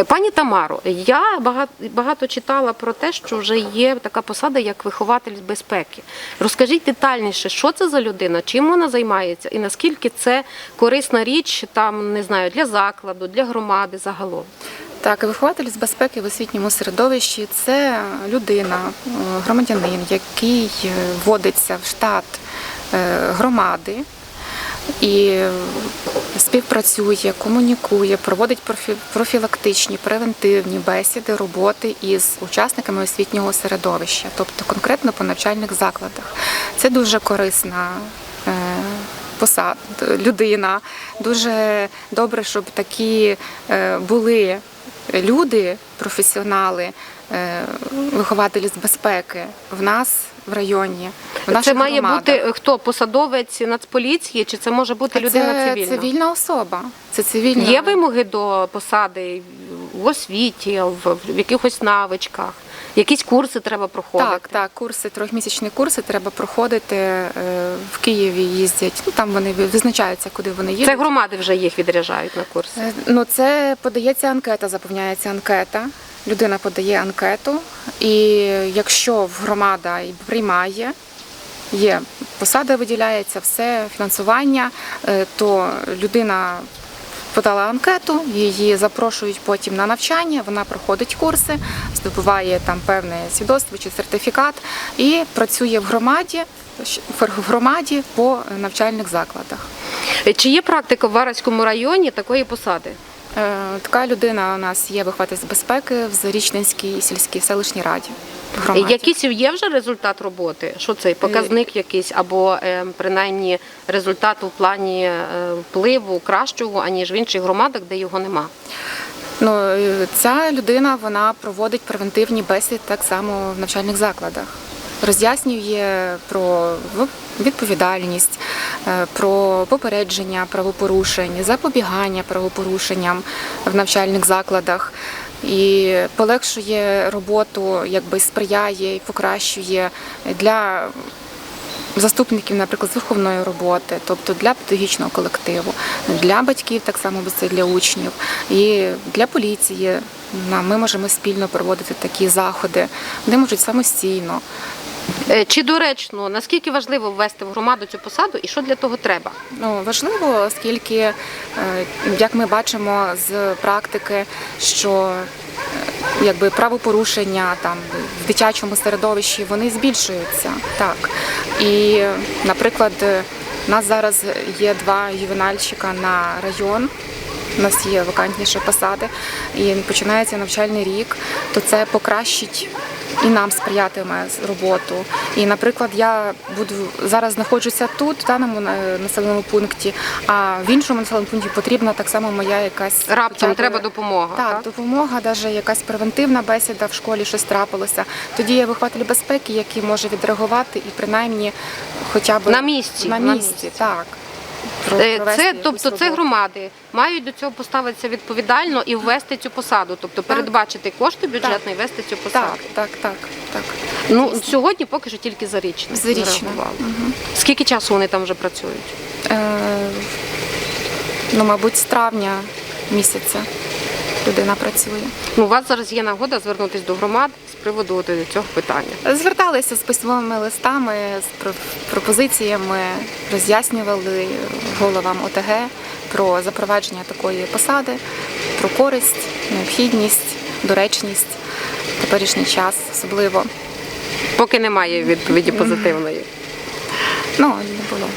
Е, Пані Тамаро, я багато, багато читала про те, що вже є така посада, як вихователь з безпеки. Розкажіть детальніше, що це за людина, чим вона займається, і наскільки це корисна річ там, не знаю, для закладу, для громади загалом. Так, вихователь з безпеки в освітньому середовищі це людина, е, громадянин, який е, вводиться в штат громади і співпрацює, комунікує, проводить профі- профілактичні, превентивні бесіди, роботи із учасниками освітнього середовища, тобто конкретно по навчальних закладах. Це дуже корисна. е, Посад людина дуже добре, щоб такі е, були люди, професіонали, е, вихователі з безпеки в нас в районі. В Це має бути е, хто? Посадовець Нацполіції, чи це може бути людина це цивільна? цивільна особа. Це цивільна Є вимоги до посади в освіті, в, в якихось навичках, якісь курси треба проходити. Так, так, курси, трьохмісячні курси треба проходити е, в Києві. Їздять. Ну там вони визначаються, куди вони їдуть. Це громади вже їх відряджають на курси. Е, Ну, це подається анкета, заповняється анкета. Людина подає анкету, і якщо громада приймає, є посада, виділяється все фінансування, е, то людина подала анкету, її запрошують потім на навчання. Вона проходить курси, здобуває там певне свідоцтво чи сертифікат і працює в громаді. В громаді по навчальних закладах. Чи є практика в Вараському районі такої посади? Е, Така людина у нас є вихователь з безпеки в Зарічненській сільській селищній раді. громаді. Якийсь є вже результат роботи? Що це? Показник якийсь або е, принаймні результат у плані е, впливу кращого, аніж в інших громадах, де його нема? Ну, е, ця людина вона проводить превентивні бесіди так само в навчальних закладах. Роз'яснює про в- відповідальність, е, про попередження правопорушень, запобігання правопорушенням в навчальних закладах і полегшує роботу, якби сприяє і покращує для заступників, наприклад, з виховної роботи, тобто для педагогічного колективу, для батьків, так само це для учнів, і для поліції. Ми можемо спільно проводити такі заходи, вони можуть самостійно. Е, Чи доречно, наскільки важливо ввести в громаду цю посаду і що для того треба? Ну, важливо, оскільки, е, як ми бачимо з практики, що е, якби правопорушення там в дитячому середовищі вони збільшуються. Так. І, наприклад, у нас зараз є два ювенальщика на район. У нас є вакантніші посади, і починається навчальний рік, то це покращить і нам сприятиме роботу. І, наприклад, я буду зараз знаходжуся тут, в даному е, населеному пункті, а в іншому населеному пункті потрібна так само моя якась Раптом хоча треба допомога. Так, так? допомога, навіть якась превентивна бесіда в школі щось трапилося. Тоді є вихователь безпеки, який може відреагувати і принаймні хоча б На місці, На на місці, місці. так. Е, Це, тобто, це громади мають до цього поставитися відповідально і ввести цю посаду, тобто передбачити кошти бюджетні і ввести цю посаду. Так, так, так, так. Ну сьогодні поки що тільки зарічне. Зарічне. зареагували. Скільки часу вони там вже працюють? Е, ну, мабуть, з травня місяця людина працює. Ну, у вас зараз є нагода звернутися до громад з приводу цього питання. Зверталися з письмовими листами, з про- пропозиціями, роз'яснювали головам ОТГ про запровадження такої посади, про користь, необхідність, доречність, теперішній час особливо. Поки немає відповіді позитивної. Ну, не було.